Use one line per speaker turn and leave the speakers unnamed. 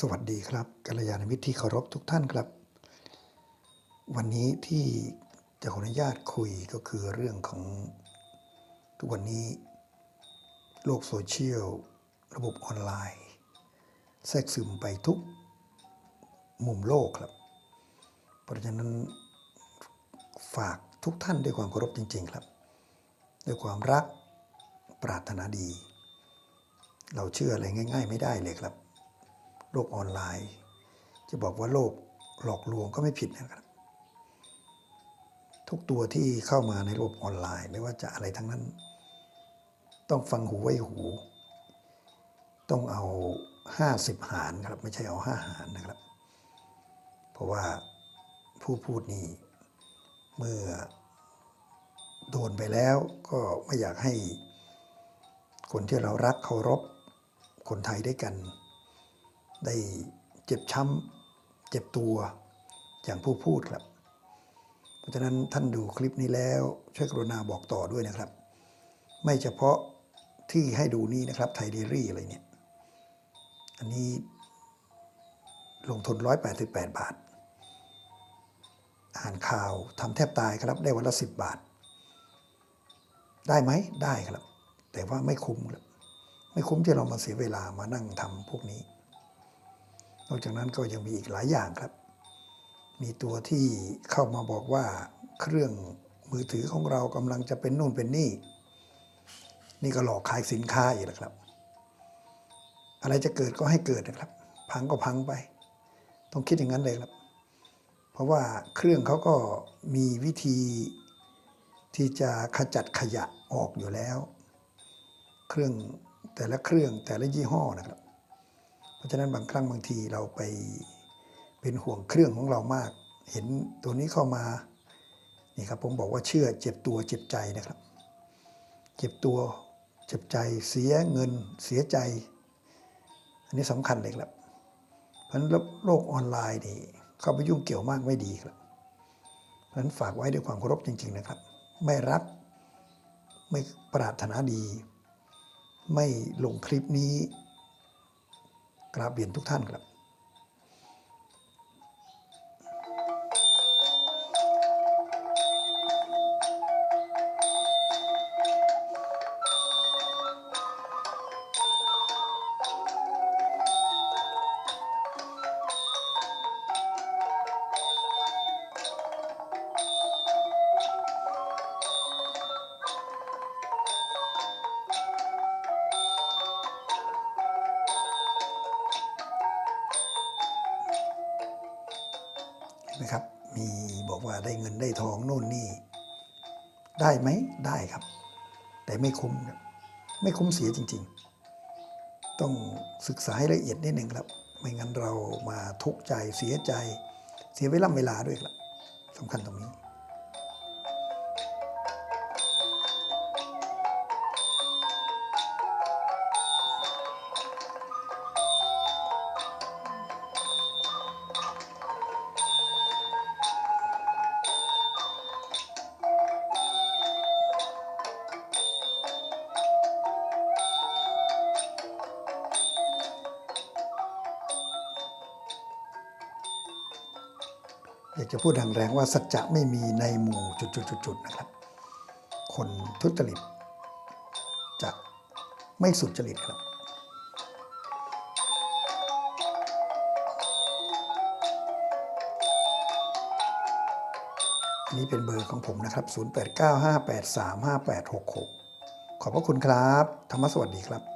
สวัสดีครับกัลยาณมิตรที่เคารพทุกท่านครับ วันนี้ที่จะขออนุญาตคุยก็คือเรื่องของทุกวันนี้ โลกโซเชียล ระบบออนไลน์ แทรกซึมไปทุกมุมโลกครับ เพราะฉะนั้นฝากทุกท่านด้วยความเคารพจริง ๆ ครับ ด้วยความรักปรารถนาดี เราเชื่ออะไรง่าย ๆ ไม่ได้เลยครับ โลกออนไลน์ จะบอกว่าโลกหลอกลวงก็ไม่ผิดนะครับ ทุกตัวที่เข้ามาในโลกออนไลน์ไม่ว่าจะอะไรทั้งนั้น ต้องฟังหูไว้หู ต้องเอา 50 หารครับ ไม่ใช่เอา5หารนะครับ เพราะว่าผู้พูดนี่เมื่อโดนไปแล้วก็ไม่อยากให้คนที่เรารักเคารพคนไทยด้วยกัน ได้เจ็บช้ำเจ็บตัวอย่างผู้พูดครับ เพราะฉะนั้นท่านดูคลิปนี้แล้ว ช่วยกรุณาบอกต่อด้วยนะครับ ไม่เฉพาะที่ให้ดูนี่นะครับไทยเดรี่อะไรเนี่ย อันนี้ลงทุน 188 บาท อ่านข่าวทำแทบตายครับ ได้วันละ 10 บาท ได้ไหมได้ครับ แต่ว่าไม่คุ้มครับ ไม่คุ้มที่เรามาเสียเวลามานั่งทำพวกนี้ นอกจากนั้นก็ยังมีอีกหลายอย่างครับ มีตัวที่เข้ามาบอกว่าเครื่องมือถือของเรากำลังจะเป็นนู่นเป็นนี่ นี่ก็หลอกขายสินค้าอีกแล้วครับ อะไรจะเกิดก็ให้เกิดนะครับ พังก็พังไป ต้องคิดอย่างนั้นเลยครับ เพราะว่าเครื่องเขาก็มีวิธีที่จะขจัดขยะออกอยู่แล้ว เครื่องแต่ละเครื่องแต่ละยี่ห้อนะครับ ราะฉะนั้นบางครั้งบางทีเราไปเป็นห่วงเครื่องของเรามาก เห็นตัวนี้เข้ามานี่ครับผมบอกว่าเชื่อเจ็บตัวเจ็บใจนะครับ เจ็บตัวเจ็บใจเสียเงินเสียใจ อันนี้สำคัญเลยครับ เพราะฉะนั้นโลกออนไลน์นี่เข้าไปยุ่งเกี่ยวมากไม่ดีครับเพราะฉะนั้นฝากไว้ด้วยความเคารพจริง ๆนะครับ ไม่รักไม่ปรารถนาดี ไม่ลงคลิปนี้ กราบเรียนทุกท่านครับ นไหมครับ มีบอกว่าได้เงินได้ทองโน่นนี่ได้ไหมได้ครับ แต่ไม่คุ้มครับไม่คุ้มเสียจริง ๆ ต้องศึกษาให้ละเอียดนิดหนึ่งครับ ไม่งั้นเรามาทุกข์ใจเสียใจ เสียเวลาเวลาด้วยครับสำคัญตรงนี้ อยากจะพูดแรงๆว่าสัจจะไม่มีในหมู่จุดๆๆนะครับ คนทุจริตจะไม่สุจริตครับนนี้เป็นเบอร์ของผมนะครับ 0895835866 ขอบพระคุณครับ ธรรมสวัสดีครับ